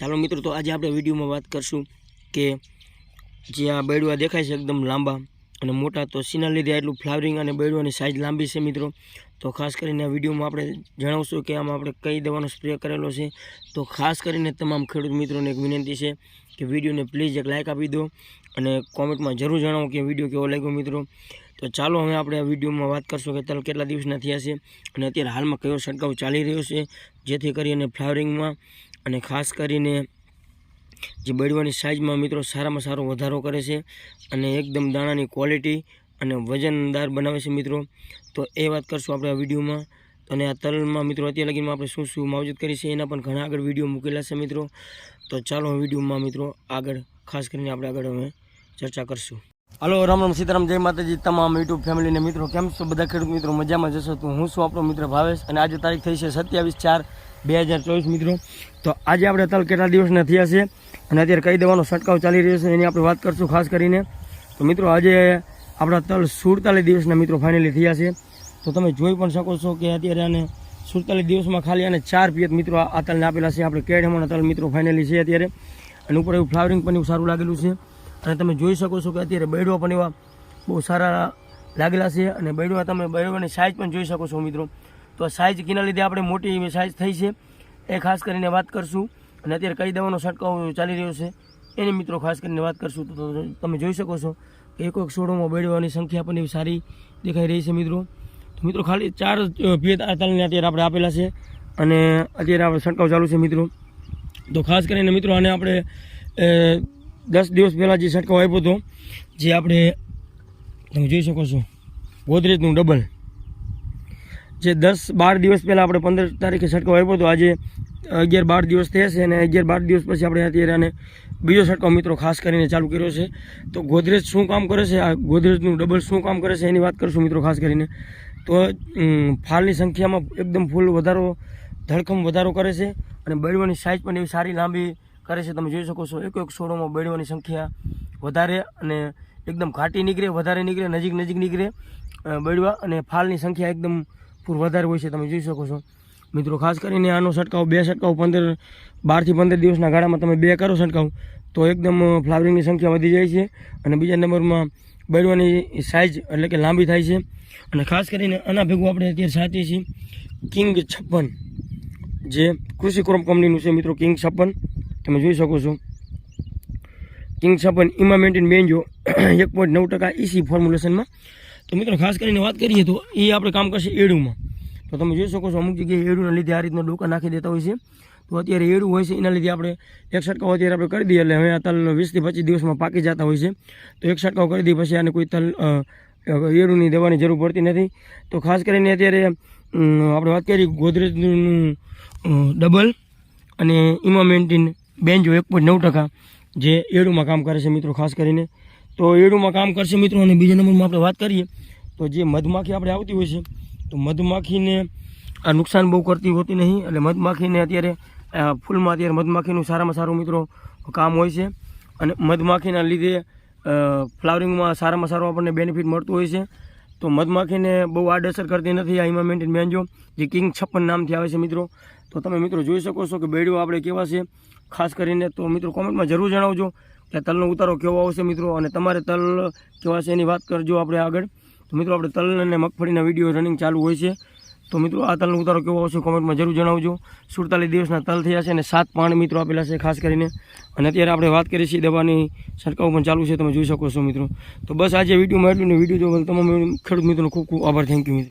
ચાલો મિત્રો, તો આજે આપણે વિડીયોમાં વાત કરશું કે જે આ બૈડવા દેખાય છે એકદમ લાંબા અને મોટા, તો સીના લીધે એટલું ફ્લાવરિંગ અને બૈડવાની સાઇઝ લાંબી છે મિત્રો. તો ખાસ કરીને આ વિડીયોમાં આપણે જણાવશું કે આમાં આપણે કઈ દવાનો સ્પ્રે કરેલો છે. તો ખાસ કરીને તમામ ખેડૂત મિત્રોને એક વિનંતી છે કે વિડીયોને પ્લીઝ એક લાઇક આપી દો અને કોમેન્ટમાં જરૂર જણાવો કે વીડિયો કેવો લાગ્યો મિત્રો. તો ચાલો હવે આપણે આ વિડીયોમાં વાત કરશું કે તલ કેટલા દિવસના થયા છે અને અત્યારે હાલમાં કયો છંટકાવ ચાલી રહ્યો છે, જેથી કરીને ફ્લાવરિંગમાં અને ખાસ કરીને જે બળવાની સાઇઝમાં મિત્રો સારામાં સારો વધારો કરે છે અને એકદમ દાણાની ક્વોલિટી અને વજનદાર બનાવે છે મિત્રો. તો એ વાત કરશું આપણે આ વિડીયોમાં. અને આ તલમાં મિત્રો અત્યાર લગીમાં આપણે શું શું માવજત કરી છે એના પણ ઘણા આગળ વીડિયો મૂકેલા છે મિત્રો. તો ચાલો વિડીયોમાં મિત્રો આગળ, ખાસ કરીને આપણે આગળ અમે ચર્ચા કરશું. હલો, રામ રામ સીતારામ, જય માતાજી, તમામ યુટ્યુબ ફેમિલીને મિત્રો, કેમ છો? બધા ખેડૂત મિત્રો, મજામાં જશો તો હું છું આપણો મિત્ર ભાવેશ અને આજે તારીખ થઈ છે સત્યાવીસ ચાર બે હજાર ચોવીસ મિત્રો. તો આજે આપણે તલ કેટલા દિવસના થયા છે અને અત્યારે કઈ દવાનો છંટકાવ ચાલી રહ્યો છે એની આપણે વાત કરશું ખાસ કરીને. તો મિત્રો, આજે આપણા તલ સુડતાલીસ દિવસના મિત્રો ફાઇનલી થયા છે. તો તમે જોઈ પણ શકો છો કે અત્યારે આને સુડતાલીસ દિવસમાં ખાલી આને ચાર પિયત મિત્રો આ તલને આપેલા છે. આપણે કેળમાં તલ મિત્રો ફાઇનલી છે અત્યારે. અને ઉપર એવું ફ્લાવરિંગ પણ એવું સારું લાગેલું છે. અને તમે જોઈ શકો છો કે અત્યારે બૈડવા પણ એવા બહુ સારા લાગેલા છે. અને બૈડવા તમે બૈડવાની સાઇઝ પણ જોઈ શકો છો મિત્રો. તો સાઇઝ કિના લીધે આપણે મોટી એવી સાઇઝ થઈ છે. એ ખાસ કરીને વાત કરશું. અને અત્યારે કઈ દવાનો છંટકાવ ચાલી રહ્યો છે, એની મિત્રો ખાસ કરીને વાત કરશું. તો તમે જોઈ શકો છો કે એક એક છોડોમાં બેડવાની સંખ્યા પણ એવી સારી દેખાઈ રહી છે મિત્રો. તો મિત્રો ખાલી ચાર ભેદ આ તલને અત્યારે આપણે આપેલા છે. અને અત્યારે આપણે છંટકાવ ચાલુ છે મિત્રો. તો ખાસ કરીને મિત્રો આને આપણે દસ દિવસ પહેલાં જે છંટકાવ આપ્યો હતો, જે આપણે તમે જોઈ શકો છો. ગોદરેજનું ડબલ જે દસ બાર દિવસ પહેલાં આપણે પંદર તારીખે છટકો આપ્યો હતો, આજે અગિયાર બાર દિવસ થશે અને અગિયાર બાર દિવસ પછી આપણે અત્યારે આને બીજો છટકો મિત્રો ખાસ કરીને ચાલુ કર્યો છે. તો ગોદરેજ શું કામ કરે છે? આ ગોદરેજનું ડબલ શું કામ કરે છે એની વાત કરશું મિત્રો ખાસ કરીને. તો ફાલની સંખ્યામાં એકદમ ફૂલ વધારો, ધડકમ વધારો કરે છે અને બળવાની સાઇઝ પણ એવી સારી લાંબી કરે છે. તમે જોઈ શકો છો, એક એક છોડોમાં બળવાની સંખ્યા વધારે અને એકદમ ઘાટી નીકળે, વધારે નીકળે, નજીક નજીક નીકળે બળવા અને ફાલની સંખ્યા એકદમ વધારે હોય છે, તમે જોઈ શકો છો. મિત્રો, ખાસ કરીને આનો છંટકાવ, બે છંટકાવ પંદર બારથી પંદર દિવસના ગાળામાં તમે બે કરો છંટકાવ, તો એકદમ ફ્લાવરિંગની સંખ્યા વધી જાય છે અને બીજા નંબરમાં બળવાની સાઇઝ એટલે કે લાંબી થાય છે. અને ખાસ કરીને આના ભેગું આપણે અત્યારે સાચી છીએ, કિંગ છપ્પન, જે કૃષિ ક્રોપ કંપનીનું છે મિત્રો, કિંગ છપ્પન. તમે જોઈ શકો છો. કિંગ છપ્પન ઇમામેન્ટિન બેન્જો એક પોઈન્ટ નવ ટકા ઇસી ફોર્મ્યુલેશનમાં તો મિત્રો ખાસ કરીને વાત કરીએ તો એ આપણે કામ કરશે એડુમાં. તો તમે જોઈ શકો છો અમુક જગ્યાએ એડુના લીધે આ રીતના ડોકા નાખી દેતા હોય છે. તો અત્યારે એડું હોય છે, એના લીધે આપણે એક છંટકાવ અત્યારે આપણે કરી દઈએ. એટલે હવે આ તલ વીસથી પચીસ દિવસમાં પાકી જતા હોય છે. તો એક છંટકાવ કરી દઈએ પછી આને કોઈ તલ એડુની દવાની જરૂર પડતી નથી. તો ખાસ કરીને અત્યારે આપણે વાત કરીએ ગોદરેજનું ડબલ અને ઇમામેન્ટીન બેન્જો એક પોઈન્ટ નવ ટકા જે એડુમાં કામ કરે છે મિત્રો ખાસ કરીને. તો એડુમાં કામ કરશે મિત્રો અને બીજા નંબરમાં આપણે વાત કરીએ. તો જે મધમાખી આપણે આવતી હોય છે, તો મધમાખીને આ નુકસાન બહુ કરતી હોતી નહીં. એટલે મધમાખીને અત્યારે ફૂલમાં અત્યારે મધમાખીનું સારામાં સારું મિત્રો કામ હોય છે. અને મધમાખીના લીધે ફ્લાવરિંગમાં સારામાં સારું આપણને બેનિફિટ મળતું હોય છે. તો મધમાખીને બહુ આડઅસર કરતી નથી આ ઇમામેન્ટિન બેન્જો જે કિંગ છપ્પન નામથી આવે છે મિત્રો. તો તમે મિત્રો જોઈ શકો છો કે બેડીઓ આપણે કેવા છે. ખાસ કરીને તો મિત્રો કોમેન્ટમાં જરૂર જણાવજો. કે તલનો ઉતારો કેવો આવશે મિત્રો? અને તમારે તલ કેવા છે એની વાત કરજો આપણે આગળ. તો મિત્રો, આપણે તલ અને મગફળીના વીડિયો રનિંગ ચાલુ હોય છે. તો મિત્રો, આ તલનો ઉતારો કેવો આવશે કોમેન્ટમાં જરૂર જણાવજો. સુડતાલીસ દિવસના તલ થયા છે અને સાત પાણ મિત્રો આપેલા છે, ખાસ કરીને. અને અત્યારે આપણે વાત કરીએ છીએ દવાની. છંટકાવ પણ ચાલુ છે, તમે જોઈ શકો છો મિત્રો. તો બસ આજે વિડીયોમાં એટલું ને વીડિયો જોવા તમામ ખેડૂત મિત્રોનો ખૂબ ખૂબ આભાર. થેન્ક યુ મિત્રો.